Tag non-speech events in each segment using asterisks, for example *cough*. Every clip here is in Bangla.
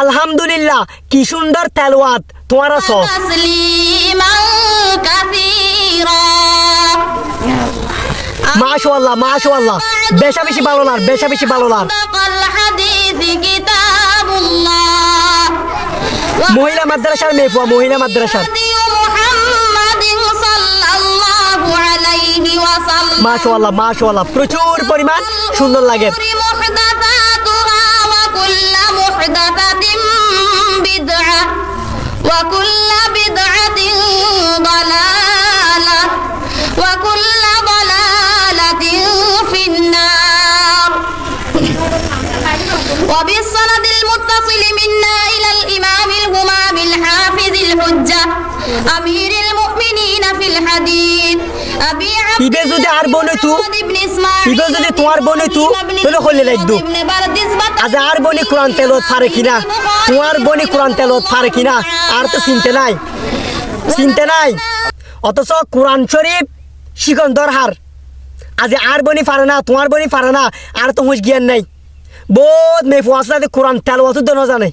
আলহামদুলিল্লাহ কি সুন্দর তেলওয়াত। তোমার আছো মাশাআল্লাহ মাশাআল্লাহ। বেশা বেশি ভালো না বেশা বেশি ভালো না মহিলা মাদ্রাসার মেয়ে মহিলা মাদ্রাসার। মাশাআল্লাহ মাশাআল্লাহ। প্রচুর পরিমাণ সুন্দর লাগে। وكل بدعة ضلالة وكل ضلالة في النار وبالسند المتصل منا إلى الإمام الهمام الحافظ الحجة أمير ইবে যদি আর বোন হইতু ইবে যদি তোমার বোন হইতু তাহলে হলে লাগদু আজ আর বনি কোরআন তেলত পারে কিনা? তোমার বনি কোরআন তেলত পারে কিনা? আর তো চিনতে নাই। চিনতে নাই। অথচ কোরআন শরীফ শিখন দরহার। আজি আর বনি পারে না তোমার বনি পারে না আর তো হুঁশ জ্ঞান নাই। বহুত বোধ মেয়ে আজি কোরআন তেল অত দোনো জানে।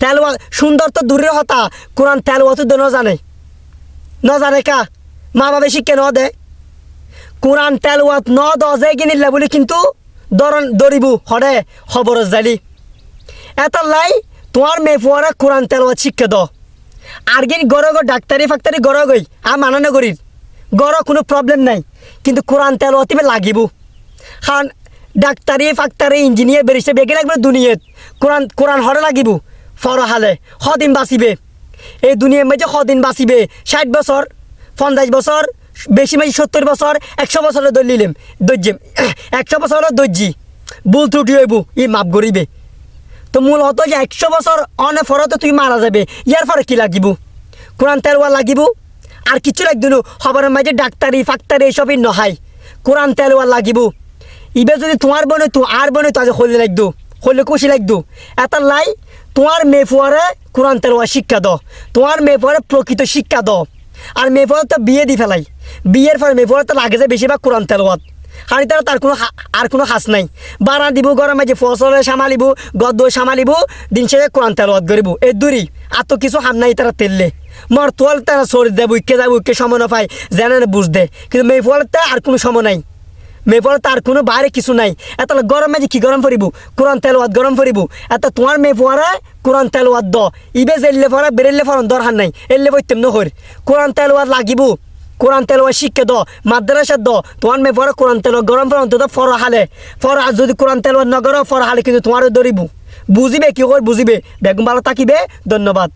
তেল সুন্দর তো দূরের হতা কোরআন তেল অত দোনো জানে। ন কা? মা বাবা শিক্ষা ন দেয়? কোরআন তেলওয়াত ন দজে কিনিলে বলে কিন্তু দরন দরিবু হরে খবর জালি। এটা লাই তোমার মেয়ে ফুয়ারা কোরআন তেলওয়াত শিক্ষা দ আর গিন গড় গো ডাক্তারি ফাক্তারি গড় গই আর মানানো করির। গড় কোনো প্রবলেম নাই, কিন্তু কোরআন তেলওয়াত লাগিব। কারণ ডাক্তারি ফাক্তারি ইঞ্জিনিয়ার বেরিছে, বেগে লাগবে দুনিয়াত। কোরআন কোরআন হরে লাগিব ফর হালে সদিন বাঁচিবে। এই দুনিয়ার মাঝে সদিন বাঁচিবে, ষাট বছর পঞ্চাশ বছর, বেশি বেশি সত্তর বছর, একশো বছরের দলিলাম দর্জিম *coughs* একশো বছরের দর্জি ভুল ত্রুটি হইব, ই মাপ করিবে। তো মূল হতো যে একশো বছর অনে ফরতে তুই মারা যাবে, ইয়ার পরে কি লাগিব? কোরআন তেলওয়া লাগিব? আর কিছু লাগতো না, খবরের মাঝে ডাক্তারি, ফাক্তারি, এইসবই নহাই। কোরআন তেলওয়া লাগিব। ইবে যদি তোমার বনে তো, আর বনে তো আজ হলে লাগতো হলে খুশি লাগতো এটা লাই, তোমার মেয়ে ফুয়ারে কোরআন তেলওয়া শিক্ষা দ তোমার মেয়ে ফুয়ারে প্রকৃত শিক্ষা দ আর মেয়ে তো বিয়ে দি ফেলাই। বিয়ের ফলে মেয়ে ফুয়ারে তো লাগে যে বেশিরভাগ কোরআন তেলওয়াত। হানি তারা তার কোনো আর কোনো হাস নাই। বাড়া দিব, গরমে যে ফসলে সামালিব গদ্য সামালিব দিন শেষে কোরআন তেলওয়াত করিব। এ দূরই আর তো কিছু হাম নাই তারা তেললে। মর তোয়াল তারা সরি দেব উইকে যাব উইকে সময় না পাই জানে বুঝ দে। কিন্তু মেয়ে ফলতে আর কোনো সময় নাই। মেয়ে ফলে তার কোনো বাইরে কিছু নাই। এত গরমে যে কি গরম ফুরিব কোরআন তেলওয়াত গরম ফুরিব এত তোমার মেয়ে ফুয়ারা কোরআন তেলওয়াত দ। ইবে জেললে ফরা বেরেললে ফরন দরকার নাই। এললে বইতেম নহর। কোরআন তেলওয়াত লাগিব। কোরআন তেলওয়াত শিক্ষা দ। মাদ্রাসা দ। তোমার মেয়ে পরে কোরআন তেল গরম ফরন তো ফর হালে। ফর আর যদি কোরআন তেলওয়াত নগর ফর হালে কিন্তু তোমারও দরিব বুঝিবে কি করে? বুঝিবে। বেগম ভালো থাকিবে। ধন্যবাদ।